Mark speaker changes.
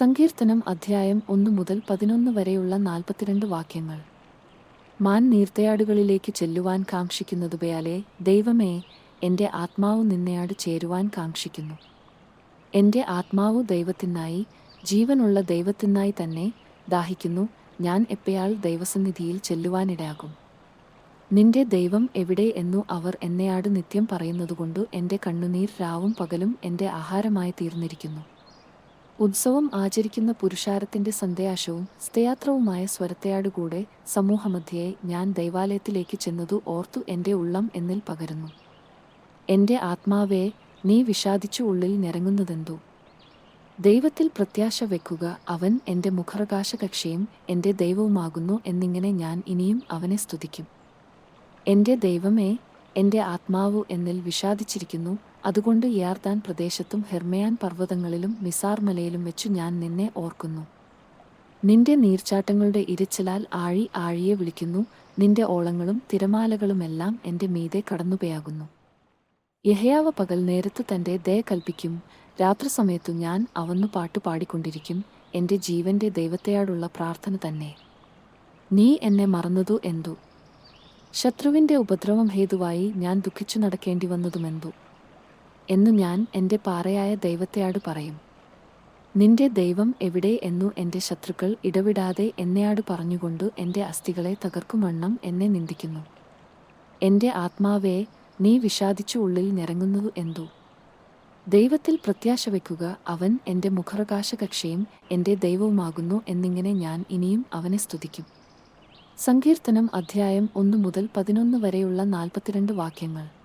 Speaker 1: സങ്കീർത്തനം അധ്യായം ഒന്ന് മുതൽ പതിനൊന്ന് വരെയുള്ള നാൽപ്പത്തിരണ്ട് വാക്യങ്ങൾ. മാൻ നീർത്തയാടുകളിലേക്ക് ചെല്ലുവാൻ കാക്ഷിക്കുന്നതുപയാലെ ദൈവമേ എന്റെ ആത്മാവ് നിന്നെയാട് ചേരുവാൻ കാക്ഷിക്കുന്നു. എന്റെ ആത്മാവ് ദൈവത്തിനായി ജീവനുള്ള ദൈവത്തിനായി തന്നെ ദാഹിക്കുന്നു. ഞാൻ എപ്പയാൾ ദൈവസന്നിധിയിൽ ചെല്ലുവാനിടയാകും. നിന്റെ ദൈവം എവിടെ എന്നു അവർ എന്നെയാട് നിത്യം പറയുന്നതുകൊണ്ടു എന്റെ കണ്ണുനീർ രാവും പകലും എന്റെ ആഹാരമായി തീർന്നിരിക്കുന്നു. ഉത്സവം ആചരിക്കുന്ന പുരുഷാരത്തിന്റെ സന്ദേശവും സ്ഥയാത്രവുമായ സ്വരത്തെയാടുകൂടെ സമൂഹമധ്യയെ ഞാൻ ദൈവാലയത്തിലേക്ക് ചെന്നതു ഓർത്തു എന്റെ ഉള്ളം എന്നിൽ പകരുന്നു. എന്റെ ആത്മാവേ നീ വിഷാദിച്ചു ഉള്ളിൽ നിരങ്ങുന്നതെന്തു ദൈവത്തിൽ പ്രത്യാശ വെക്കുക അവൻ എന്റെ മുഖപ്രകാശകക്ഷയും എന്റെ ദൈവവുമാകുന്നു എന്നിങ്ങനെ ഞാൻ ഇനിയും അവനെ സ്തുതിക്കും. എന്റെ ദൈവമേ എന്റെ ആത്മാവ് എന്നിൽ വിഷാദിച്ചിരിക്കുന്നു അതുകൊണ്ട് യാർദാൻ പ്രദേശത്തും ഹെർമയാൻ പർവതങ്ങളിലും മിസാർ മലയിലും വെച്ചു ഞാൻ നിന്നെ ഓർക്കുന്നു. നിന്റെ നീർച്ചാട്ടങ്ങളുടെ ഇരച്ചിലാൽ ആഴി ആഴിയെ വിളിക്കുന്നു. നിന്റെ ഓളങ്ങളും തിരമാലകളുമെല്ലാം എന്റെ മീതെ കടന്നുപയാകുന്നു. യഹയാവ പകൽ നേരത്ത് തന്റെ ദയ കൽപ്പിക്കും. രാത്രി സമയത്തു ഞാൻ അവന്നു പാട്ടു പാടിക്കൊണ്ടിരിക്കും. എന്റെ ജീവന്റെ ദൈവത്തെയാടുള്ള പ്രാർത്ഥന തന്നെ. നീ എന്നെ മറന്നതു എന്തു? ശത്രുവിന്റെ ഉപദ്രവം ഹേതുവായി ഞാൻ ദുഃഖിച്ചു നടക്കേണ്ടി വന്നതുമെന്തു? എന്നു ഞാൻ എന്റെ പാറയായ ദൈവത്തെയാട് പറയും. നിന്റെ ദൈവം എവിടെ എന്നു എന്റെ ശത്രുക്കൾ ഇടവിടാതെ എന്നെയാട് പറഞ്ഞുകൊണ്ട് എന്റെ അസ്ഥികളെ തകർക്കുമണ്ണം എന്നെ നിന്ദിക്കുന്നു. എന്റെ ആത്മാവേ നീ വിഷാദിച്ചു ഉള്ളിൽ നിറങ്ങുന്നത് എന്തു? ദൈവത്തിൽ പ്രത്യാശ വയ്ക്കുക അവൻ എന്റെ മുഖപ്രകാശകക്ഷയും എന്റെ ദൈവവുമാകുന്നു എന്നിങ്ങനെ ഞാൻ ഇനിയും അവനെ സ്തുതിക്കും. സങ്കീർത്തനം അധ്യായം ഒന്നു മുതൽ പതിനൊന്ന് വരെയുള്ള നാൽപ്പത്തിരണ്ട് വാക്യങ്ങൾ.